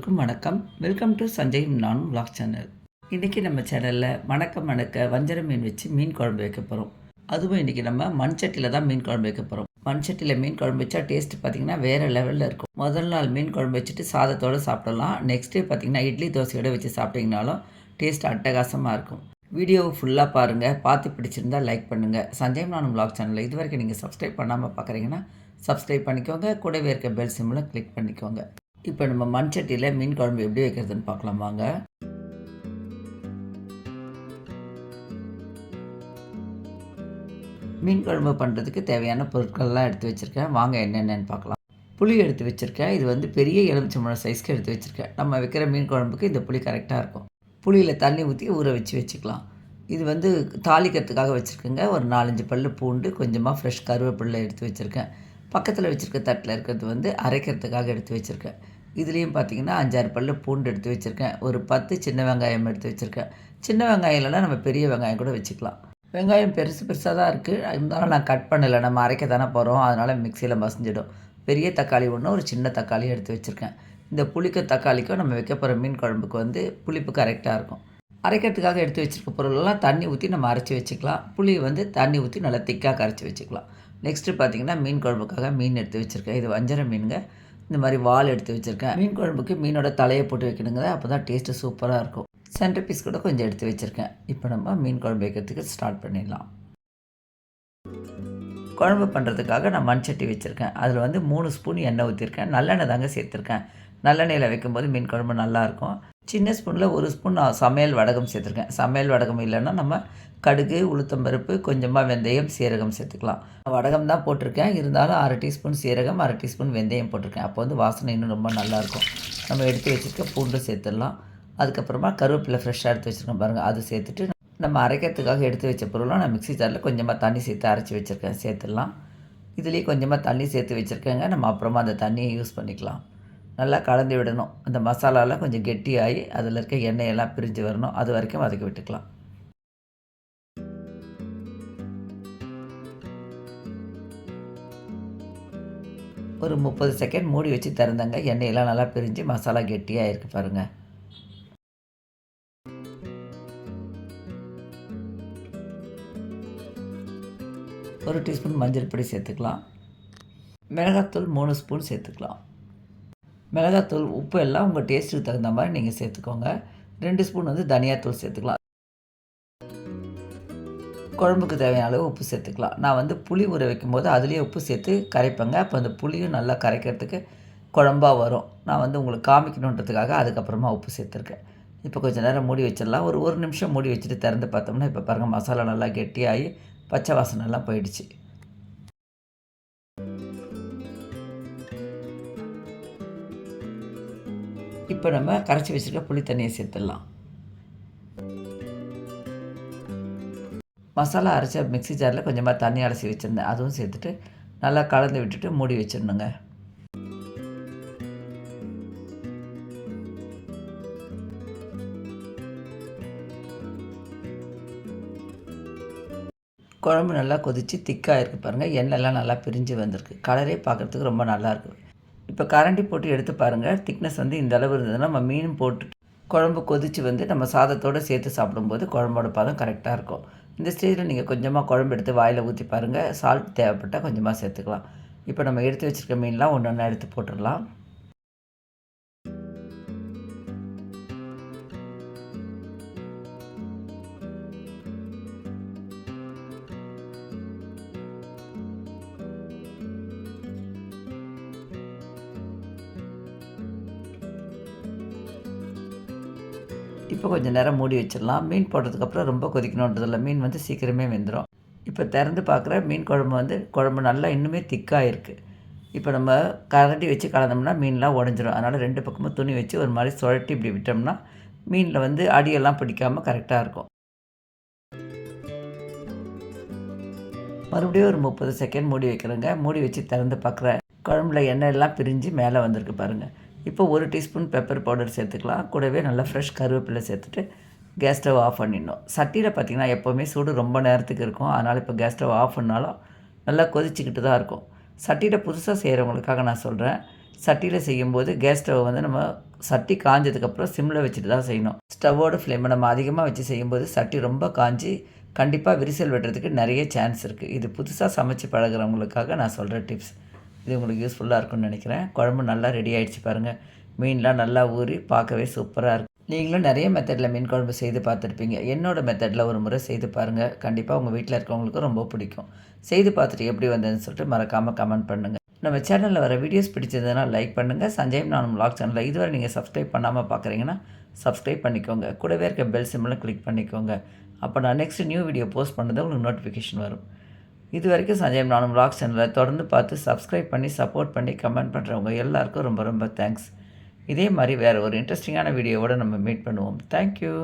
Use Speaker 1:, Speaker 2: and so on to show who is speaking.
Speaker 1: எல்லோருக்கும் வணக்கம். Welcome to Sanjay நானும் விளாக் சேனல் இன்றைக்கி நம்ம சேனலில் மணக்க மணக்க வஞ்சர மீன் வச்சு மீன் குழம்பு வைக்க போகிறோம் அதுவும் இன்றைக்கி நம்ம மண் சட்டியில் தான் மீன் குழம்பு வைக்க போகிறோம் மண் சட்டியில் மீன் குழம்பு வச்சா டேஸ்ட் பார்த்திங்கன்னா வேறு லெவலில் இருக்கும். முதல் நாள் மீன் குழம்பு வச்சுட்டு சாதத்தோடு சாப்பிடலாம். நெக்ஸ்ட் டே பார்த்திங்கன்னா இட்லி தோசையோடு வச்சு சாப்பிட்டிங்கனாலும் டேஸ்ட் அட்டகாசமாக இருக்கும். வீடியோவை ஃபுல்லாக பாருங்கள் பார்த்து பிடிச்சிருந்தா லைக் பண்ணுங்கள் சஞ்சய் நானும் விளாக் சேனலில் இது வரைக்கும் நீங்கள் சப்ஸ்கிரைப் பண்ணாமல் பார்க்குறீங்கன்னா சப்ஸ்கிரைப் பண்ணிக்கோங்க. கூடவே இருக்க பெல் சிம்மில் கிளிக் பண்ணிக்கோங்க. இப்போ நம்ம மண் சட்டியில் மீன் குழம்பு எப்படி வைக்கிறதுன்னு பார்க்கலாம் வாங்க. மீன் குழம்பு பண்ணுறதுக்கு தேவையான பொருட்கள்லாம் எடுத்து வச்சுருக்கேன். வாங்க என்னென்னு பார்க்கலாம். புளி எடுத்து வச்சுருக்கேன். இது வந்து பெரிய எலுமிச்சம்பழம் சைஸ்க்கு எடுத்து வச்சுருக்கேன். நம்ம வைக்கிற மீன் குழம்புக்கு இந்த புளி கரெக்டாக இருக்கும். புளியில் தண்ணி ஊற்றி ஊற வச்சு வச்சுக்கலாம். இது வந்து தாளிக்கிறதுக்காக வச்சுருக்கேங்க. ஒரு நாலஞ்சு பல் பூண்டு கொஞ்சமாக ஃப்ரெஷ் கருவேப்பிலை எடுத்து வச்சுருக்கேன். பக்கத்தில் வச்சுருக்க தட்டில் இருக்கிறது வந்து அரைக்கிறதுக்காக எடுத்து வச்சுருக்கேன். இதுலேயும் பார்த்தீங்கன்னா அஞ்சாறு பல்லு பூண்டு எடுத்து வச்சுருக்கேன். ஒரு பத்து சின்ன வெங்காயம் எடுத்து வச்சுருக்கேன். சின்ன வெங்காயம் இல்லைன்னா நம்ம பெரிய வெங்காயம் கூட வச்சுக்கலாம். வெங்காயம் பெருசு பெருசாக தான் இருக்குது இருந்தாலும் நான் கட் பண்ணலை. நம்ம அரைக்க தானே போகிறோம் அதனால் மிக்சியில் மசிஞ்சிடும். பெரிய தக்காளி ஒன்று ஒரு சின்ன தக்காளி எடுத்து வச்சுருக்கேன். இந்த புளிக்க தக்காளிக்கும் நம்ம வைக்க போகிற மீன் குழம்புக்கு வந்து புளிப்பு கரெக்டாக இருக்கும். அரைக்கிறதுக்காக எடுத்து வச்சுருக்க பொருளெல்லாம் தண்ணி ஊற்றி நம்ம அரைச்சி வச்சுக்கலாம். புளி வந்து தண்ணி ஊற்றி நல்லா திக்காக கரைச்சி வச்சுக்கலாம். நெக்ஸ்ட்டு பார்த்தீங்கன்னா மீன் குழம்புக்காக மீன் எடுத்து வச்சுருக்கேன். இது வஞ்சரம் மீனுங்க. இந்த மாதிரி வால் எடுத்து வச்சுருக்கேன். மீன் குழம்புக்கு மீனோட தலையை போட்டு வைக்கணுங்க அப்போ தான் டேஸ்ட்டு சூப்பராக இருக்கும். சென்டர் பீஸ் கூட கொஞ்சம் எடுத்து வச்சுருக்கேன். இப்போ நம்ம மீன் குழம்பு வைக்கிறதுக்கு ஸ்டார்ட் பண்ணிடலாம். குழம்பு பண்ணுறதுக்காக நான் மண் சட்டி வச்சுருக்கேன். அதில் வந்து மூணு ஸ்பூன் எண்ணெய் ஊற்றிருக்கேன் நல்லெண்ணெய் தாங்க சேர்த்துருக்கேன். நல்லெண்ணெயில் வைக்கும்போது மீன் குழம்பு நல்லாயிருக்கும். சின்ன ஸ்பூனில் ஒரு ஸ்பூன் நான் சமையல் வடகம் சேர்த்துருக்கேன். சமையல் வடகம் இல்லைன்னா நம்ம கடுகு உளுத்தம்பருப்பு கொஞ்சமாக வெந்தயம் சீரகம் சேர்த்துக்கலாம். வடகம் தான் போட்டிருக்கேன். இருந்தாலும் அரை டீஸ்பூன் சீரகம் அரை டீஸ்பூன் வெந்தயம் போட்டிருக்கேன். அப்போ வந்து வாசனை இன்னும் ரொம்ப நல்லாயிருக்கும். நம்ம எடுத்து வச்சுருக்க பூண்டு சேர்த்துடலாம். அதுக்கப்புறமா கருவேப்பிலை ஃப்ரெஷ்ஷாக எடுத்து வச்சுருக்கோம் பாருங்கள் அது சேர்த்துட்டு நம்ம அரைக்கிறதுக்காக எடுத்து வச்ச பொருளாக நான் மிக்ஸி ஜாரில் கொஞ்சமாக தண்ணி சேர்த்து அரைச்சி வச்சுருக்கேன். சேர்த்துடலாம். இதுலேயும் கொஞ்சமாக தண்ணி சேர்த்து வச்சுருக்கேங்க. நம்ம அப்புறமா அந்த தண்ணியை யூஸ் பண்ணிக்கலாம். நல்லா கலந்து விடணும். அந்த மசாலாலாம் கொஞ்சம் கெட்டியாகி அதில் இருக்க எண்ணெயெல்லாம் பிரிஞ்சு வரணும். அது வரைக்கும் வதக்கி விட்டுக்கலாம். ஒரு முப்பது செகண்ட் மூடி வச்சு திறந்தாங்க. எண்ணெயெல்லாம் நல்லா பிரிஞ்சு மசாலா கெட்டியாக இருக்குது பாருங்கள் ஒரு டீஸ்பூன் மஞ்சள் பொடி சேர்த்துக்கலாம். மிளகாத்தூள் மூணு ஸ்பூன் சேர்த்துக்கலாம். மிளகாத்தூள் உப்பு எல்லாம் உங்கள் டேஸ்ட்டுக்கு தகுந்த மாதிரி நீங்கள் சேர்த்துக்கோங்க. ரெண்டு ஸ்பூன் வந்து தனியாத்தூள் சேர்த்துக்கலாம். குழம்புக்கு தேவையான அளவு உப்பு சேர்த்துக்கலாம். நான் வந்து புளி ஊற வைக்கும்போது அதுலேயே உப்பு சேர்த்து கரைப்பேங்க. அப்போ அந்த புளியும் நல்லா கரைக்கிறதுக்கு குழம்பாக வரும். நான் வந்து உங்களுக்கு காமிக்கணுன்றதுக்காக அதுக்கப்புறமா உப்பு சேர்த்துருக்கேன். இப்போ கொஞ்சம் நேரம் மூடி வச்சிடலாம். ஒரு ஒரு நிமிஷம் மூடி வச்சுட்டு திறந்து பார்த்தோம்னா இப்போ பாருங்கள் மசாலா நல்லா கெட்டியாகி பச்சை வாசனைலாம் போயிடுச்சு. இப்போ நம்ம கரைச்சி வச்சுருக்க புளி தண்ணியை சேர்த்துடலாம். மசாலா அரைச்ச மிக்ஸி ஜாரில் கொஞ்சமாக தண்ணி அலசி வச்சுருந்தேன். அதுவும் சேர்த்துட்டு நல்லா கலந்து விட்டுட்டு மூடி வச்சிடணுங்க. குழம்பு நல்லா கொதித்து திக்காக இருக்குது பாருங்கள் எண்ணெய்லாம் நல்லா பிரிஞ்சு வந்திருக்கு. கலரே பார்க்குறதுக்கு ரொம்ப நல்லாயிருக்கு இப்போ கரண்டி போட்டு எடுத்து பாருங்கள் திக்னஸ் வந்து இந்த அளவு இருந்ததுன்னா நம்ம மீன் போட்டு குழம்பு கொதித்து வந்து நம்ம சாதத்தோடு சேர்த்து சாப்பிடும்போது குழம்போட பதம் கரெக்டாக இருக்கும். இந்த ஸ்டேஜில் நீங்கள் கொஞ்சமாக குழம்பு எடுத்து வாயில் ஊற்றி பாருங்கள் சால்ட் தேவைப்பட்டால் கொஞ்சமாக சேர்த்துக்கலாம். இப்போ நம்ம எடுத்து வச்சுருக்க மீன்லாம் ஒன்று ஒன்றா எடுத்து போட்டுடலாம். இப்போ கொஞ்சம் நேரம் மூடி வச்சிடலாம். மீன் போட்டதுக்கப்புறம் ரொம்ப கொதிக்கணுன்றதில்ல மீன் வந்து சீக்கிரமே வெந்துடும் இப்போ திறந்து பார்க்குற மீன் குழம்பு வந்து குழம்பு நல்லா இன்னுமே திக்காக இருக்குது இப்போ நம்ம கரண்டி வச்சு கலந்தோம்னா மீன்லாம் உடஞ்சிரும். அதனால் ரெண்டு பக்கமும் துணி வச்சு ஒரு மாதிரி சுழட்டி இப்படி விட்டோம்னா மீனில் வந்து அடியெல்லாம் பிடிக்காமல் கரெக்டாக இருக்கும். மறுபடியும் ஒரு முப்பது செகண்ட் மூடி வைக்கிறேங்க. மூடி வச்சு திறந்து பார்க்குற குழம்புல எண்ணெய் எல்லாம் பிரிஞ்சு மேலே வந்திருக்கு பாருங்கள் இப்போ ஒரு டீஸ்பூன் பெப்பர் பவுடர் சேர்த்துக்கலாம். கூடவே நல்லா ஃப்ரெஷ் கருவேப்பிலை சேர்த்துட்டு கேஸ் ஸ்டவ் ஆஃப் பண்ணிடணும். சட்டியில் பார்த்திங்கன்னா எப்போவுமே சூடு ரொம்ப நேரத்துக்கு இருக்கும். அதனால் இப்போ கேஸ் ஸ்டவ் ஆஃப் பண்ணாலும் நல்லா கொதிச்சிக்கிட்டு தான் இருக்கும். சட்டியில் புதுசாக செய்கிறவங்களுக்காக நான் சொல்கிறேன் சட்டியில் செய்யும்போது கேஸ் ஸ்டவ் வந்து நம்ம சட்டி காஞ்சதுக்கப்புறம் சிம்மில் வச்சுட்டு தான் செய்யணும். ஸ்டவ்வோட ஃப்ளேமை நம்ம அதிகமாக வச்சு செய்யும்போது சட்டி ரொம்ப காஞ்சி கண்டிப்பாக விரிசல் வெட்டுறதுக்கு நிறைய சான்ஸ் இருக்குது இது புதுசாக சமைச்சு பழகுறவங்களுக்காக நான் சொல்கிற டிப்ஸ் இது உங்களுக்கு யூஸ்ஃபுல்லாக இருக்கும்னு நினைக்கிறேன். குழம்பு நல்லா ரெடி ஆகிடுச்சு பாருங்கள் மீன்லாம் நல்லா ஊறி பார்க்கவே சூப்பராக இருக்கும் நீங்களும் நிறைய மெத்தடில் மீன் குழம்பு செய்து பார்த்துருப்பீங்க. என்னோடய மெத்தடில் ஒரு முறை செய்து பாருங்கள் கண்டிப்பாக உங்கள் வீட்டில் இருக்கவங்களுக்கும் ரொம்ப பிடிக்கும். செய்து பார்த்துட்டு எப்படி வந்ததுன்னு சொல்லிட்டு மறக்காமல் கமெண்ட் பண்ணுங்கள் நம்ம சேனலில் வர வீடியோஸ் பிடிச்சதுன்னா லைக் பண்ணுங்கள் சஞ்சய் நானும் லாக் சேனலில் இதுவரை நீங்கள் சப்ஸ்கிரைப் பண்ணாமல் பார்க்குறீங்கன்னா சப்ஸ்கிரைப் பண்ணிக்கோங்க. கூடவே இருக்க பெல் சிம்மில் கிளிக் பண்ணிக்கோங்க. அப்போ நான் நெக்ஸ்ட் நியூ வீடியோ போஸ்ட் பண்ணது உங்களுக்கு நோட்டிஃபிகேஷன் வரும். இது வரைக்கும் சஞ்சய் நானும் vlog சேனலை தொடர்ந்து பார்த்து சப்ஸ்கிரைப் பண்ணி சப்போர்ட் பண்ணி கமெண்ட் பண்ணுறவங்க எல்லாருக்கும் ரொம்ப ரொம்ப தேங்க்ஸ் இதே மாதிரி வேறு ஒரு இன்ட்ரெஸ்டிங்கான வீடியோவோடு நம்ம மீட் பண்ணுவோம். தேங்க்யூ